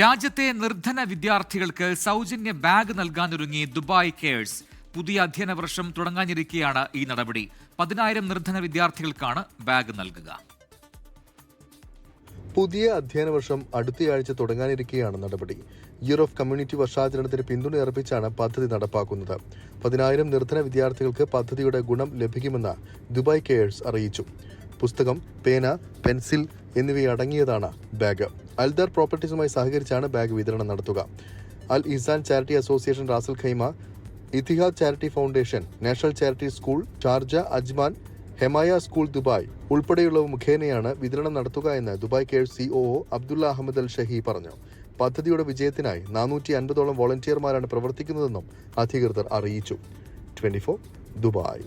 രാജ്യത്തെ നിർധന വിദ്യാർത്ഥികൾക്ക് സൗജന്യ ബാഗ് നൽകാനൊരുങ്ങി ദുബായ് കെയേഴ്സ്. പുതിയ അധ്യയന വർഷം തുടങ്ങാനിരിക്കെയാണ് ഈ നടപടി. പതിനായിരം നിർധന വിദ്യാർത്ഥികൾക്കാണ് ബാഗ് നൽകുക. പുതിയ അധ്യയന വർഷം അടുത്തയാഴ്ച തുടങ്ങാനിരിക്കെയാണ് നടപടി. ഇയർ ഓഫ് കമ്മ്യൂണിറ്റി വർഷാചരണത്തിന് പിന്തുണയർപ്പിച്ചാണ് പദ്ധതി നടപ്പാക്കുന്നത്. പതിനായിരം നിർധന വിദ്യാർത്ഥികൾക്ക് പദ്ധതിയുടെ ഗുണം ലഭിക്കുമെന്ന് ദുബായ് കെയേഴ്സ് അറിയിച്ചു. പുസ്തകം പേന പെൻസിൽ എന്നിവയടങ്ങിയതാണ് ബാഗ്. അൽദാർ പ്രോപ്പർട്ടീസുമായി സഹകരിച്ചാണ് ബാഗ് വിതരണം നടത്തുക. Al Ihsan charity association Ras al Khaimah Etihad charity foundation national charity school Sharjah Ajman Hemaya school Dubai ഉൾപ്പെടെയുള്ളവ മുഖേനയാണ് വിതരണം നടത്തുക എന്ന് Dubai care CEO Abdullah Ahmed Al Shehhi പറഞ്ഞു. പദ്ധതിയുടെ വിജയത്തിനായി നാനൂറ്റി അൻപതോളം വോളണ്ടിയർമാരാണ് പ്രവർത്തിക്കുന്നതെന്നും അധികൃതർ അറിയിച്ചു. Twenty Dubai.